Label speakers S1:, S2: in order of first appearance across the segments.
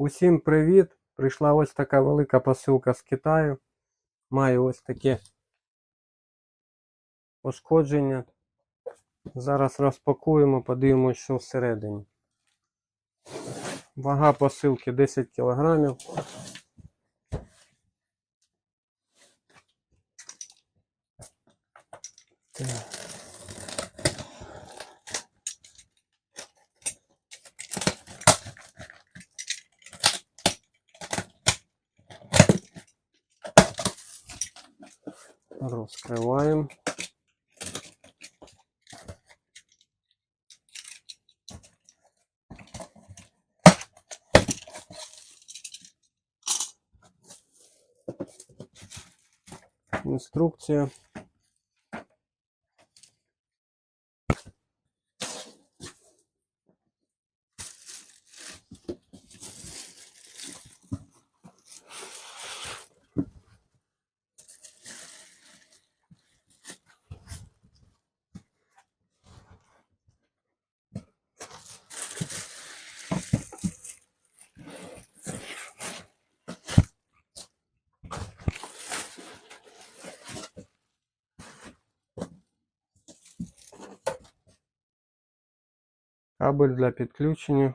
S1: Усім привіт! Прийшла ось така велика посилка з Китаю. Має ось таке пошкодження. Зараз розпакуємо, подивимось, що всередині. Вага посилки 10 кг. Розкриваємо. Інструкція. Кабель для підключення.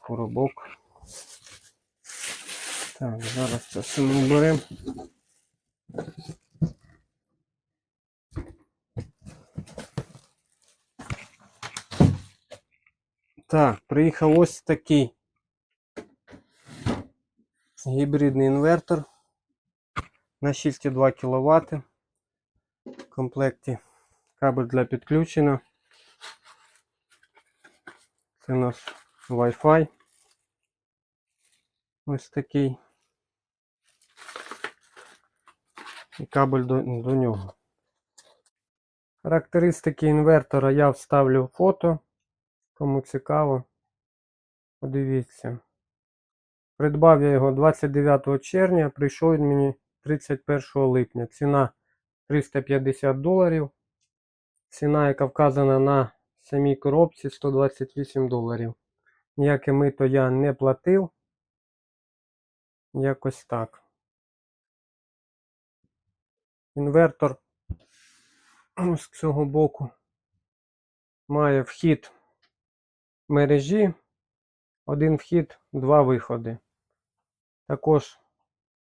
S1: Коробок. Так, зараз це все ми беремо. Так, приїхав ось такий гібридний інвертор на 6,2 кВт. Комплекті кабель для підключення. Це у нас Wi-Fi. Ось такий. І кабель до, до нього. Характеристики інвертора я вставлю фото. Кому цікаво, подивіться. Придбав я його 29 червня, прийшов він мені 31 липня. Ціна 350 доларів. Ціна, яка вказана на самій коробці 128 доларів. Ніяке мито я не платив. Якось так. Інвертор з цього боку має вхід мережі. Один вхід, два виходи. Також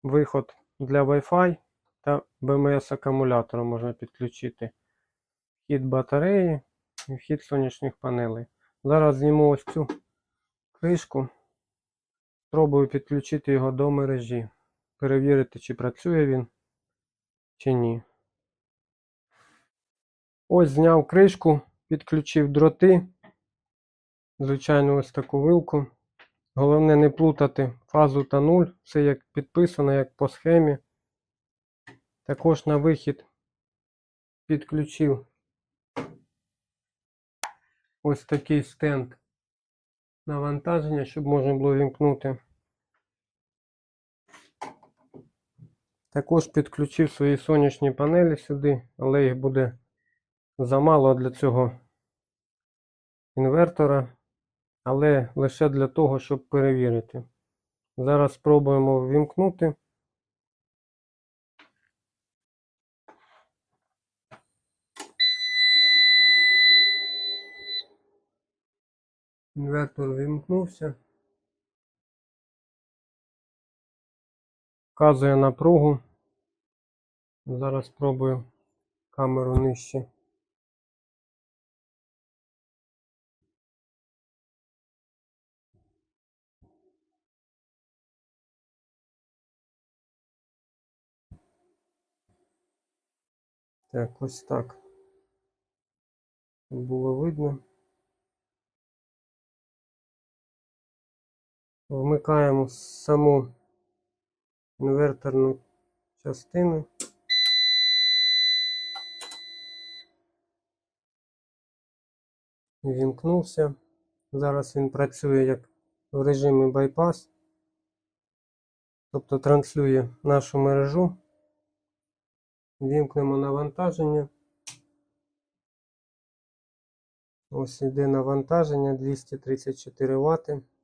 S1: виход для Wi-Fi та BMS акумулятора можна підключити. Вхід батареї і вхід сонячних панелей. Зараз зніму ось цю кришку. Спробую підключити його до мережі. Перевірити, чи працює він, чи ні. Ось зняв кришку, підключив дроти. Звичайно, ось таку вилку. Головне не плутати фазу та нуль. Все як підписано, як по схемі. Також на вихід підключив ось такий стенд навантаження, щоб можна було вімкнути. Також підключив свої сонячні панелі сюди, але їх буде замало для цього інвертора, але лише для того, щоб перевірити. Зараз спробуємо ввімкнути. Інвертор вимкнувся. Вказує напругу. Зараз спробую камеру нижче. Так, ось так. Було видно. Вмикаємо саму інверторну частину. Вімкнувся. Зараз він працює як в режимі байпас. Тобто транслює нашу мережу. Вімкнемо навантаження. Ось йде навантаження 234 Вт.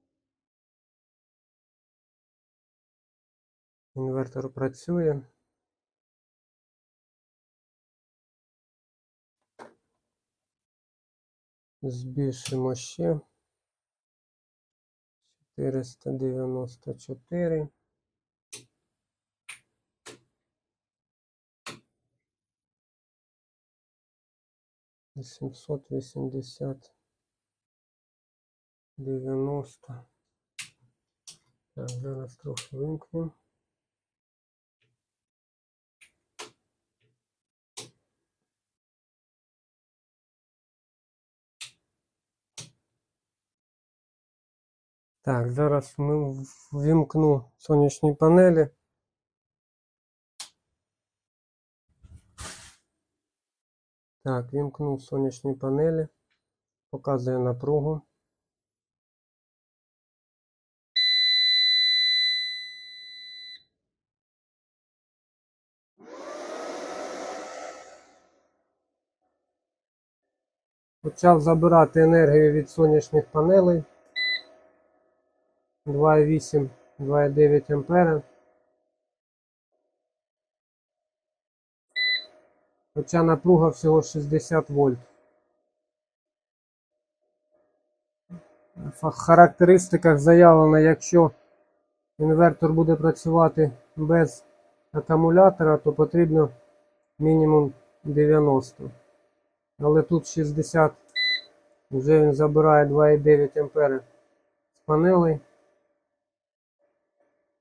S1: Інвертор працює. Збільшимо ще. 494. Восемьсот восемьдесят девяносто. Так, зараз трохи вимкнемо. Так, зараз ми ввімкну сонячні панелі. Так, вімкнув сонячні панелі. Показує напругу. Почав забирати енергію від сонячних панелей. 2,8, 2,9 ампера. Хоча напруга всього 60 вольт. В характеристиках заявлено, якщо інвертор буде працювати без акумулятора, то потрібно мінімум 90. Але тут 60, вже він забирає 2,9 ампери з панелей,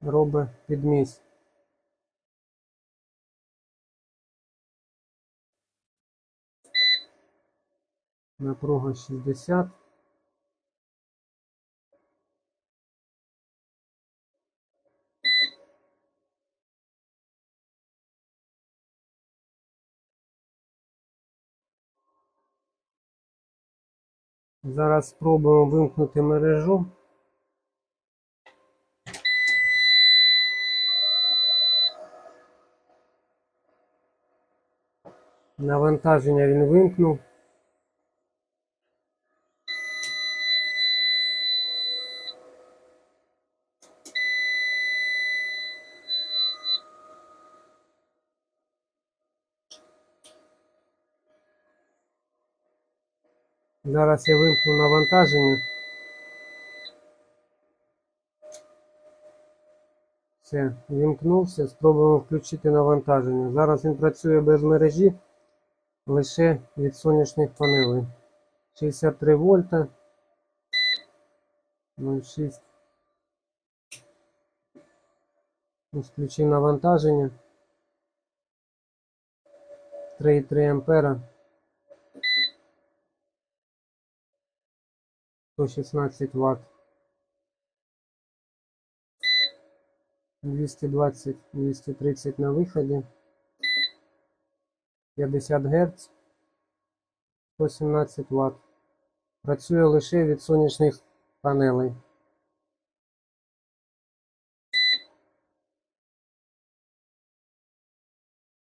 S1: робить підмість. Напруга 60. Зараз спробуємо вимкнути мережу. Навантаження він вимкнув. Зараз я вимкну навантаження. Все, вімкнувся, спробуємо включити навантаження. Зараз він працює без мережі, лише від сонячних панелей. 63 вольта. 0,6. Ось Включив навантаження. 3,3 ампера. 116 Вт. 220, 230 на виході. 50 Гц. 117 Вт. Працює лише від сонячних панелей.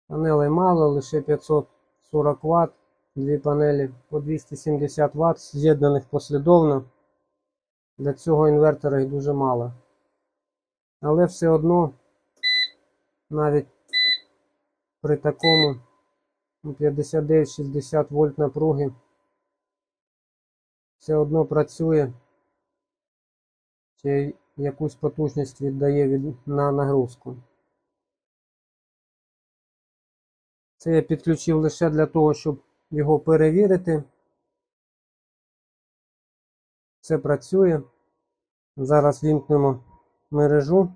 S1: Панелей мало, лише 540 Вт. Дві панелі по 270 Вт, з'єднаних послідовно. Для цього інвертора їх дуже мало. Але все одно, навіть при такому 59-60 вольт напруги, все одно працює, чи якусь потужність віддає від, на нагрузку. Це я підключив лише для того, щоб його перевірити. Все працює. Зараз вімкнемо мережу.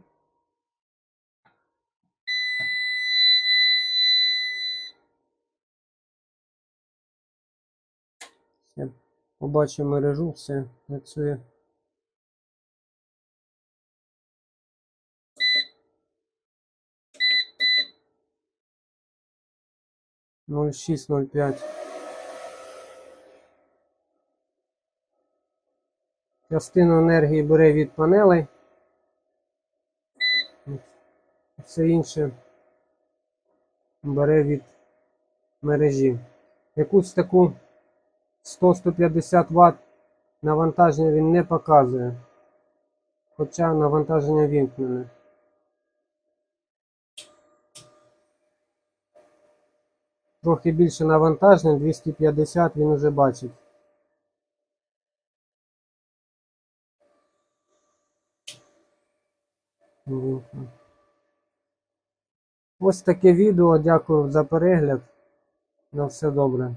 S1: Побачив мережу, все працює. Ноль шість, ноль п'ять. Частину енергії бере від панелей. Все інше бере від мережі. Якусь таку 100-150 Вт навантаження він не показує. Хоча навантаження вімкнене. Трохи більше навантаження, 250 він уже бачить. Ось таке відео. Дякую за перегляд. На все добре.